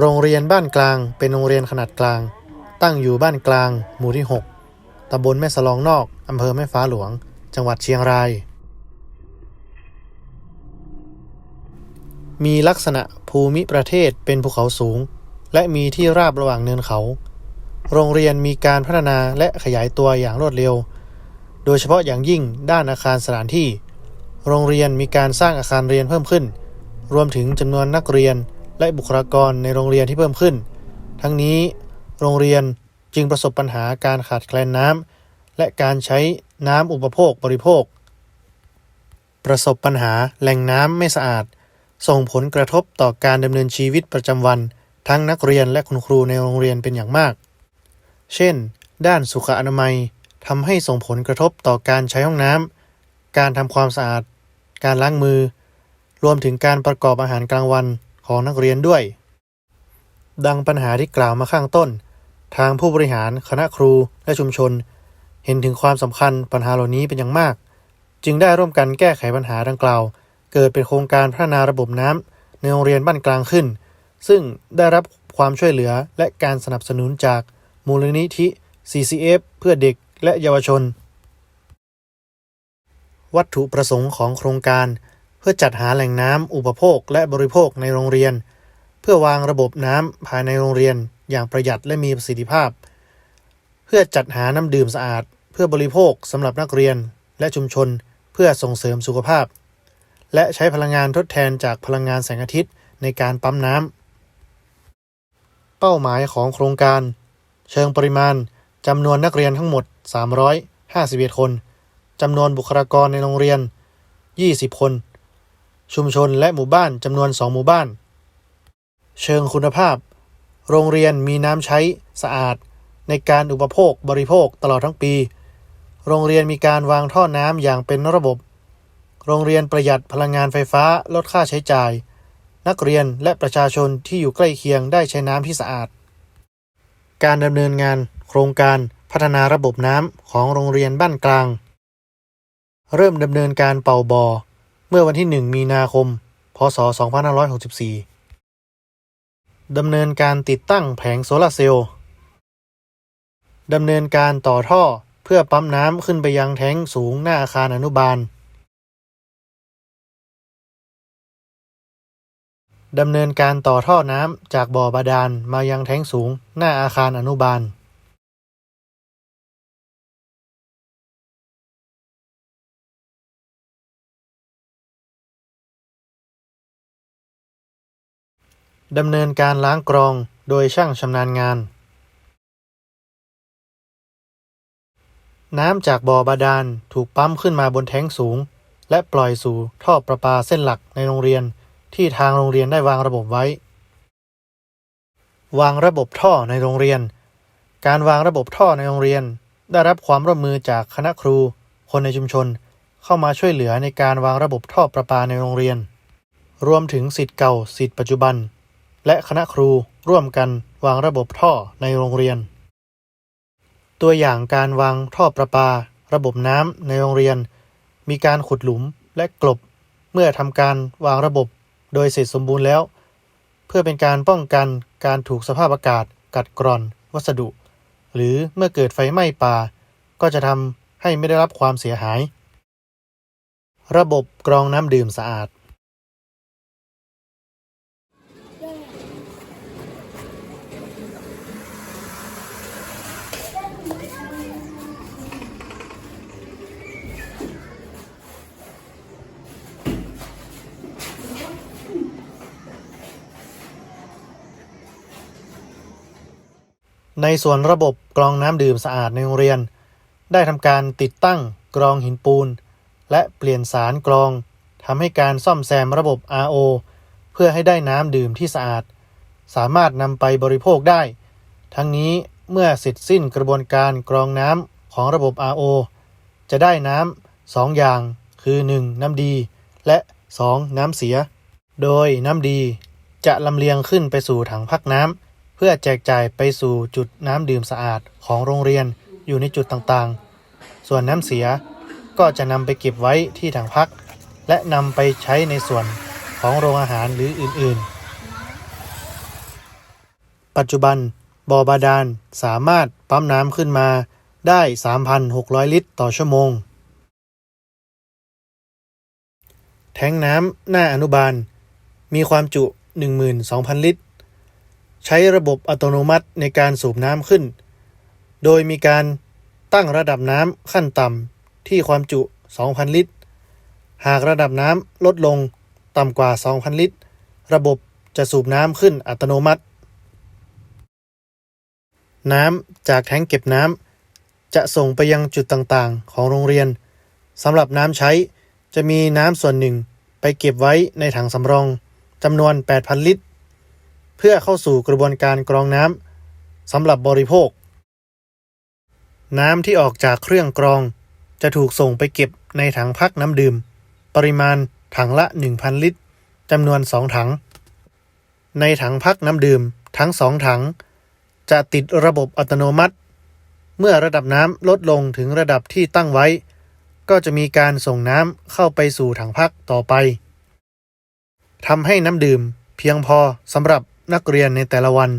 โรงเรียนบ้านกลาง เป็นโรงเรียนขนาดกลาง ตั้งอยู่บ้านกลาง หมู่ที่ 6ตำบลแม่สลองนอก อำเภอแม่ฟ้าหลวง จังหวัดเชียงราย มีลักษณะภูมิประเทศเป็นภูเขาสูง และมีที่ราบระหว่างเนินเขา โรงเรียนมีการพัฒนาและขยายตัวอย่างรวดเร็ว โดยเฉพาะอย่างยิ่งด้านอาคารสถานที่ โรงเรียนมีการสร้างอาคารเรียนเพิ่มขึ้น รวมถึงจำนวนนักเรียน และบุคลากรในโรงเรียนที่เพิ่มขึ้น ทั้งนี้โรงเรียนจึงประสบปัญหาการขาดแคลนน้ำและการใช้น้ำอุปโภคบริโภค ประสบปัญหาแหล่งน้ำไม่สะอาด ส่งผลกระทบต่อการดำเนินชีวิตประจำวัน ทั้งนักเรียนและคุณครูในโรงเรียนเป็นอย่างมาก เช่น ด้านสุขอนามัยทำให้ส่งผลกระทบต่อการใช้ห้องน้ำการทำความสะอาด การล้างมือ รวมถึงการประกอบอาหารกลางวัน ของนักเรียนด้วย ดังปัญหาที่กล่าวมาข้างต้น ทางผู้บริหารคณะครูและชุมชน เห็นถึงความสำคัญปัญหาเหล่านี้เป็นอย่างมาก จึงได้ร่วมกันแก้ไขปัญหาดังกล่าว เกิดเป็นโครงการพัฒนาระบบน้ำในโรงเรียนบ้านกลางขึ้น ซึ่งได้รับความช่วยเหลือและการสนับสนุนจากมูลนิธิ CCF เพื่อเด็กและเยาวชน วัตถุประสงค์ของโครงการ เพื่อจัดหาแหล่งน้ำอุปโภคและบริโภคในโรงเรียน เพื่อวางระบบน้ำภายในโรงเรียนอย่างประหยัดและมีประสิทธิภาพ เพื่อจัดหาน้ำดื่มสะอาด เพื่อบริโภคสำหรับนักเรียนและชุมชน เพื่อส่งเสริมสุขภาพ และใช้พลังงานทดแทนจากพลังงานแสงอาทิตย์ในการปั๊มน้ำเป้าหมายของโครงการ เชิงปริมาณจำนวนนักเรียนทั้งหมด 351 คนจำนวนบุคลากรในโรงเรียน 20 คน ชุมชนและหมู่บ้านจำนวน 2 หมู่บ้าน เชิงคุณภาพ โรงเรียนมีน้ำใช้สะอาด ในการอุปโภคบริโภคตลอดทั้งปี โรงเรียนมีการวางท่อน้ำอย่างเป็นระบบ โรงเรียนประหยัดพลังงานไฟฟ้าลดค่าใช้จ่าย นักเรียนและประชาชนที่อยู่ใกล้เคียงได้ใช้น้ำที่สะอาด การดำเนินงาน โครงการพัฒนาระบบน้ำของโรงเรียนบ้านกลาง เริ่มดำเนินการเป่าบอ่อ เมื่อวันที่ 1 มีนาคม พศ 2564 ดำเนินการติดตั้งแผงโซลาร์เซลล์ ดำเนินการต่อท่อเพื่อปั๊มน้ำขึ้นไปยังแท้งสูงหน้าอาคารอนุบาล ดำเนินการต่อท่อน้ำจากบ่อบาดาลมายังแท้งสูงหน้าอาคารอนุบาล ดำเนินการล้างกรองโดยช่างชำนาญงาน น้ำจากบ่อบาดาลถูกปั๊มขึ้นมาบนแท้งสูง และปล่อยสู่ท่อประปาเส้นหลักในโรงเรียนที่ทางโรงเรียนได้วางระบบไว้ วางระบบท่อในโรงเรียน การวางระบบท่อในโรงเรียน ได้รับความร่วมมือจากคณะครู คนในชุมชน เข้ามาช่วยเหลือในการวางระบบท่อประปาในโรงเรียน รวมถึงสิทธิ์เก่าสิทธิ์ปัจจุบัน และคณะครูร่วมกันวางระบบท่อในโรงเรียน ตัวอย่างการวางท่อประปา ระบบน้ำในโรงเรียน มีการขุดหลุมและกลบ เมื่อทำการวางระบบโดยเสร็จสมบูรณ์แล้ว เพื่อเป็นการป้องกันการถูกสภาพอากาศ กัดกร่อน วัสดุ หรือเมื่อเกิดไฟไหม้ป่า ก็จะทำให้ไม่ได้รับความเสียหาย ระบบกรองน้ำดื่มสะอาด ในส่วนระบบกรองน้ำดื่มสะอาดในโรงเรียน ได้ทำการติดตั้งกรองหินปูน และเปลี่ยนสารกรองทำให้การซ่อมแซมระบบ RO เพื่อให้ได้น้ำดื่มที่สะอาด สามารถนำไปบริโภคได้ ทั้งนี้เมื่อเสร็จสิ้นกระบวนการกรองน้ำของระบบ RO จะได้น้ำสองอย่างคือ 1. น้ำดี และ 2. น้ำเสีย โดยน้ำดีจะลำเลียงขึ้นไปสู่ถังพักน้ำ พื่อแจกจ่ายไปสู่จุดน้ำดื่มสะอาดของโรงเรียนอยู่ในจุดต่างๆ ส่วนน้ำเสียก็จะนำไปเก็บไว้ที่ถังพัก และนำไปใช้ในส่วนของโรงอาหารหรืออื่นปัจจุบันบ่อบาดาลสามารถปั๊มน้ำขึ้นมาได้ 3,600 ลิตรต่อชั่วโมง แทงน้ำหน้าอนุบาล มีความจุ 12,000 ลิตร ใช้ระบบอัตโนมัติในการสูบน้ำขึ้น โดยมีการตั้งระดับน้ำขั้นต่ำที่ความจุ 2,000 ลิตร หากระดับน้ำลดลงต่ำกว่า 2,000 ลิตร ระบบจะสูบน้ำขึ้นอัตโนมัติ น้ำจากแทงเก็บน้ำจะส่งไปยังจุดต่างๆ ของโรงเรียนสำหรับน้ำใช้จะมีน้ำส่วนหนึ่งไปเก็บไว้ในถังสำรองจำนวน 8,000 ลิตร พื่อเข้าสู่กระบวนการกรองน้ำสำหรับบริโภค น้ำที่ออกจากเครื่องกรอง จะถูกส่งไปเก็บในถังพักน้ำดื่ม ปริมาณถังละ 1,000 ลิตรจำนวน 2 ถัง ในถังพักน้ำดื่มทั้งสองถัง จะติดระบบอัตโนมัติ เมื่อระดับน้ำลดลงถึงระดับที่ตั้งไว้ ก็จะมีการส่งน้ำเข้าไปสู่ถังพักต่อไปทำให้น้ำดื่มเพียงพอสำหรับ นักเรียนในแต่ละวัน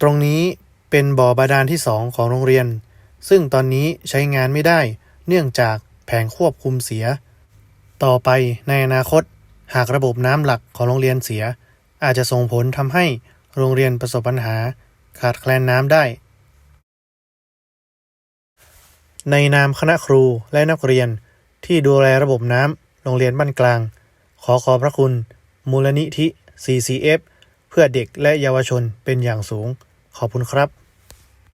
ตรงนี้เป็นบ่อบาดาลที่สองของโรงเรียน ซึ่งตอนนี้ใช้งานไม่ได้ เนื่องจากแผงควบคุมเสีย ต่อไปในอนาคต หากระบบน้ำหลักของโรงเรียนเสีย อาจจะส่งผลทำให้โรงเรียนประสบปัญหาขาดแคลนน้ำได้ ในนามคณะครูและนักเรียนที่ดูแลระบบน้ำโรงเรียนบ้านกลาง ขอขอบพระคุณ มูลนิธิ CCF เพื่อเด็กและเยาวชนเป็นอย่างสูง ขอบคุณครับ